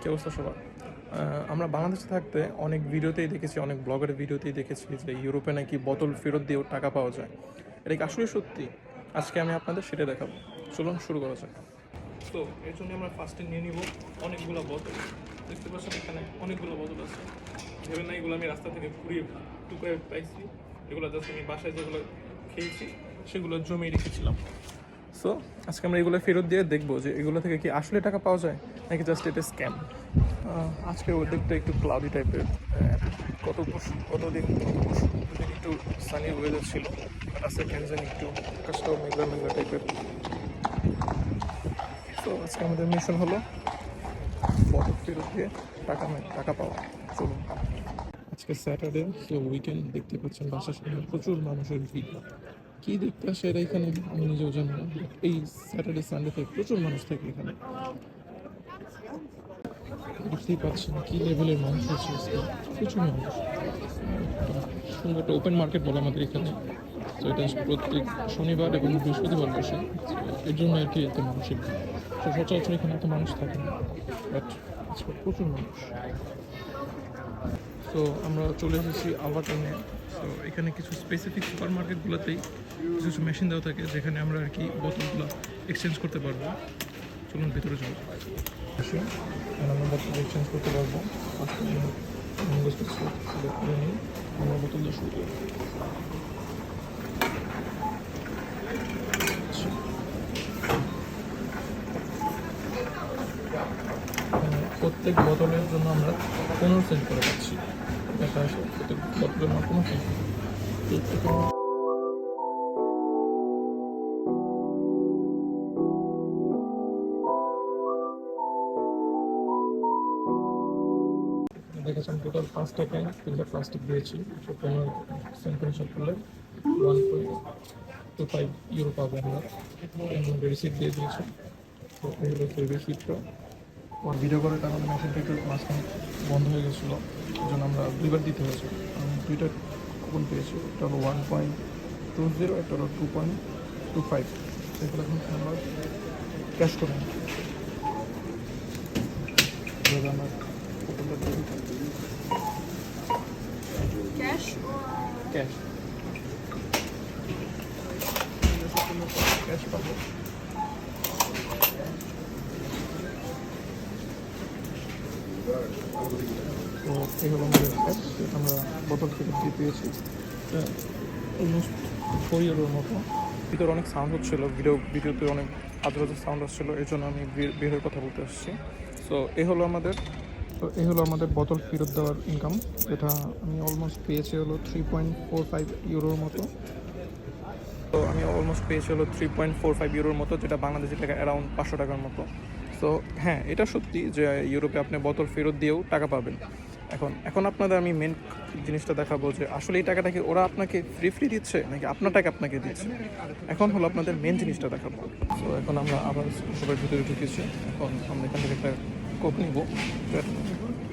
কি অবস্থা সবার? আমরা বাংলাদেশে থাকতে অনেক ভিডিওতেই দেখেছি, অনেক ব্লগের ভিডিওতেই দেখেছি যে ইউরোপে নাকি বোতল ফেরত দিয়েও টাকা পাওয়া যায়। এটা কি আসলে সত্যি? আজকে আমি আপনাদের সেটা দেখাবো। চলুন শুরু করা যাক। তো, এর জন্য আমরা ফার্স্টে নিয়ে নিব অনেকগুলো বোতল। দেখতে পাচ্ছেন এখানে অনেকগুলো বোতল আছে। ভেবে না এগুলো আমি রাস্তা থেকে কুড়িয়ে টুকরে পাইছি। এগুলো জাস্ট আমি বাসায় যেগুলো খেয়েছি, সেগুলো জমিয়ে রেখেছিলাম। সো আজকে আমরা এগুলো ফেরত দিয়ে দেখব যে এগুলো থেকে কি আসলে টাকা পাওয়া যায়, নাকি জাস্ট এটা স্ক্যাম আজকে ওদেরটা একটু ক্লাউডি টাইপের কত কতদিন একটু সানি ওয়েদার ছিল একটু আকাশটাও মেঘলা মেঘলা টাইপের তো আজকে আমাদের মিশন হলো ফটো ফেরত দিয়ে টাকা টাকা পাওয়া। চলুন। আজকে স্যাটারডে তো উইকেন্ড দেখতে পাচ্ছেন বাসার সামনে প্রচুর মানুষের ভিড়। কি দেখতে আসে এরা এখানে? আমি নিজেও জানি না। এই স্যাটারডে সানডেতে প্রচুর মানুষ থাকে এখানে। বুঝতেই পারছেন কি লেভেলের মানুষ আছে প্রচুর মানুষ। সুন্দর একটা ওপেন মার্কেট বলে আমাদের এখানে। তো এটা প্রত্যেক শনিবার এবং বৃহস্পতিবার বসে। এর জন্য আর কি এত মানুষের সচরাচর এখানে এত মানুষ থাকে না। বাট প্রচুর মানুষ। তো আমরা চলে এসেছি আলবাটানে তো এখানে কিছু স্পেসিফিক সুপার মার্কেটগুলোতেই কিছু কিছু মেশিন দেওয়া থাকে, যেখানে আমরা আর কি বোতলগুলো এক্সচেঞ্জ করতে পারব। চলুন ভিতরে এখানে আমরা বোতল এক্সচেঞ্জ করতে পারব। First আমরা ইংলিশ করে নিই। আমরা বোতল দিয়ে শুরু আচ্ছা। প্রত্যেক বোতলের জন্য আমরা পনেরো সেন্ট করে পাচ্ছি। দেখা আসে জন্য কোনো সেন্ট দেখেছেন টোটাল পাঁচটা ক্যান তিনটা প্লাস্টিক দিয়েছি সেন্ট করে সব করলে ফাইভ ইউরো পাবো আমরা। রিসিপ্ট দিয়ে দিয়েছি। রিসিপ্টটা ওর ভিডিও করার কারণে মেশিনটা একটু মাঝখানে বন্ধ হয়ে গেছিল। এই জন্য আমরা দুইবার দিতে হয়েছে। আমি দুইটা কুপন পেয়েছি একটা হলো ওয়ান পয়েন্ট টু জিরো একটা হলো টু পয়েন্ট টু ফাইভ সেগুলো এখন আমরা ক্যাশ করে এভাবে কুপনটা দিই ক্যাশ ক্যাশ পাবো। তো এই হলো আমাদের যেটা আমরা বোতল থেকে দিয়ে পেয়েছি অলমোস্ট ফোর ইয়ারের মতো ভিতরে অনেক সাউন্ড হচ্ছিল ভিডিও ভিডিওতে অনেক আজে বাজে সাউন্ড আসছিল এই জন্য আমি বের- হয়ে কথা বলতে আসছি সো এই হলো আমাদের তো এই হলো আমাদের বোতল ফেরত দেওয়ার ইনকাম এটা আমি অলমোস্ট পেয়েছি হলো থ্রি পয়েন্ট ফোর ফাইভ ইউরোর মতো তো আমি অলমোস্ট পেয়েছি হলো থ্রি পয়েন্ট ফোর ফাইভ ইউরোর মতো যেটা বাংলাদেশি টাকা অ্যারাউন্ড পাঁচশো টাকার মতো। তো হ্যাঁ এটা সত্যি যে ইউরোপে আপনি বোতল ফেরত দিয়েও টাকা পাবেন। এখন এখন আপনাদের আমি মেন জিনিসটা দেখাবো যে আসলে এই টাকাটা কি ওরা আপনাকে ফ্রি ফ্রি দিচ্ছে, নাকি আপনার টাকা আপনাকে দিচ্ছে? এখন হলো আপনাদের মেন জিনিসটা দেখাবো। তো এখন আমরা আবার সবার ভিতরে ঢুকেছি। এখন আমরা এখান থেকে একটা কোপ নিব।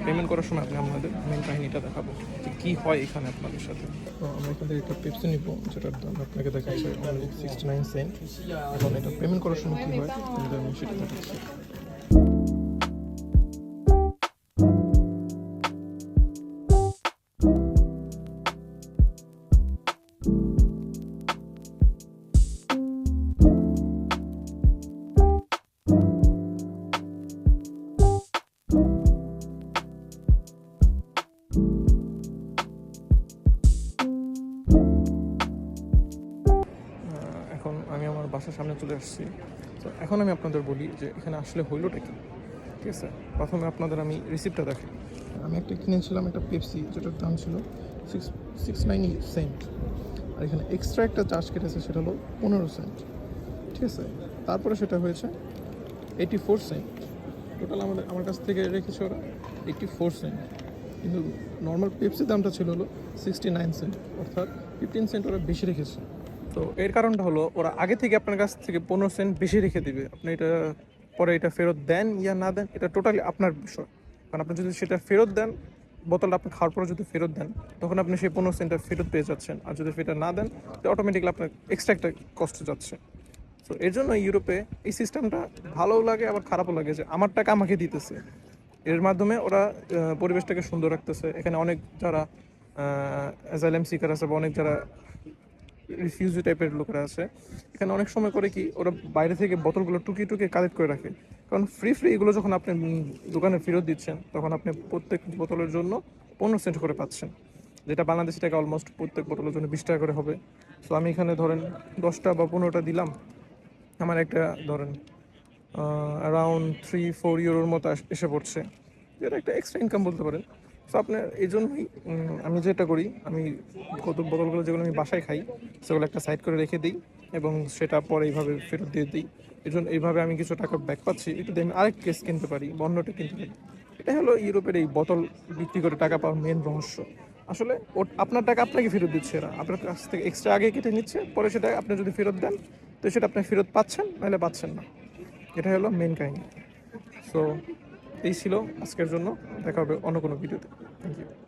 পেমেন্ট করার সময় আপনি আপনাদের মেন কাহিনীটা দেখাবো যে কী হয় এখানে আপনাদের সাথে। তো আমরা এখান থেকে একটা পেপসি নিব, যেটার দাম আপনাকে দেখাচ্ছে সিক্সটি নাইন সেন্ট এখন এটা পেমেন্ট করার সময় কী হয়? আমি সেটা দেখাচ্ছি। সামনে চলে আসছি। তো এখন আমি আপনাদের বলি যে এখানে আসলে হইলোটা কি? ঠিক আছে? প্রথমে আপনাদের আমি রিসিপ্টটা দেখাই। আমি একটা কিনেছিলাম একটা পেপসি যেটার দাম ছিল সিক্স সিক্স নাইন সেন্ট আর এখানে এক্সট্রা একটা চার্জ কেটেছে, সেটা হলো পনেরো সেন্ট ঠিক আছে? তারপরে সেটা হয়েছে এইটি ফোর সেন্ট টোটাল আমাদের, আমার কাছ থেকে রেখেছে ওরা এইটি ফোর সেন্ট কিন্তু নর্মাল পেপসির দামটা ছিল হলো সিক্সটি নাইন সেন্ট অর্থাৎ ফিফটিন সেন্ট ওরা বেশি রেখেছে। তো এর কারণটা হলো, ওরা আগে থেকে আপনার কাছ থেকে পনেরো সেন্ট বেশি রেখে দিবে। আপনি এটা পরে এটা ফেরত দেন ইয়া না দেন, এটা টোটালি আপনার বিষয়। কারণ আপনি যদি সেটা ফেরত দেন, বোতলটা আপনি খাওয়ার পরে যদি ফেরত দেন, তখন আপনি সেই পনেরো সেন্টটা ফেরত পেয়ে যাচ্ছেন। আর যদি সেটা না দেন, তো অটোমেটিকলি আপনার এক্সট্রা একটা কষ্ট যাচ্ছে। তো এর জন্য ইউরোপে এই সিস্টেমটা ভালোও লাগে, আবার খারাপও লাগে যে আমার টাকা আমাকে দিতেছে। এর মাধ্যমে ওরা পরিবেশটাকে সুন্দর রাখতেছে। এখানে অনেক যারা অ্যাজাইলাম সিকার আছে বা অনেক যারা রিফিউজি টাইপের লোকেরা আছে। এখানে অনেক সময় করে কি ওরা বাইরে থেকে বোতলগুলো টুকিয়ে টুকিয়ে কালেক্ট করে রাখে। কারণ ফ্রি ফ্রি এগুলো যখন আপনি দোকানে ফেরত দিচ্ছেন, তখন আপনি প্রত্যেক বোতলের জন্য পনেরো সেন্ট করে পাচ্ছেন। যেটা বাংলাদেশি টাকা অলমোস্ট প্রত্যেক বোতলের জন্য বিশ টাকা করে হবে। সো আমি এখানে ধরেন দশটা বা পনেরোটা দিলাম। আমার একটা ধরেন অ্যারাউন্ড থ্রি ফোর ইউরোর মতো এসে পড়ছে। যেটা একটা এক্সট্রা ইনকাম বলতে পারেন। সো আপনার এই জন্যই আমি যেটা করি, আমি কত বোতলগুলো যেগুলো আমি বাসায় খাই, সেগুলো একটা সাইড করে রেখে দিই এবং সেটা পরে এইভাবে ফেরত দিয়ে দিই। এই জন্য এইভাবে আমি কিছু টাকা ব্যাক পাচ্ছি, এটা দিয়ে আমি আরেক কেস কিনতে পারি, বা কিনতে পারি। এটা হলো ইউরোপের এই বোতল বিক্রি করে টাকা পাওয়ার মেন রহস্য। আসলে আপনার টাকা আপনাকে ফেরত দিচ্ছে এরা। আপনার কাছ থেকে এক্সট্রা আগে কেটে নিচ্ছে, পরে সেটা আপনি যদি ফেরত দেন, তো সেটা আপনি ফেরত পাচ্ছেন, নাহলে পাচ্ছেন না। এটা হলো মেন কাহিনী। সো এই ছিল আজকের জন্য। দেখা হবে অন্য কোনো ভিডিওতে। Thank you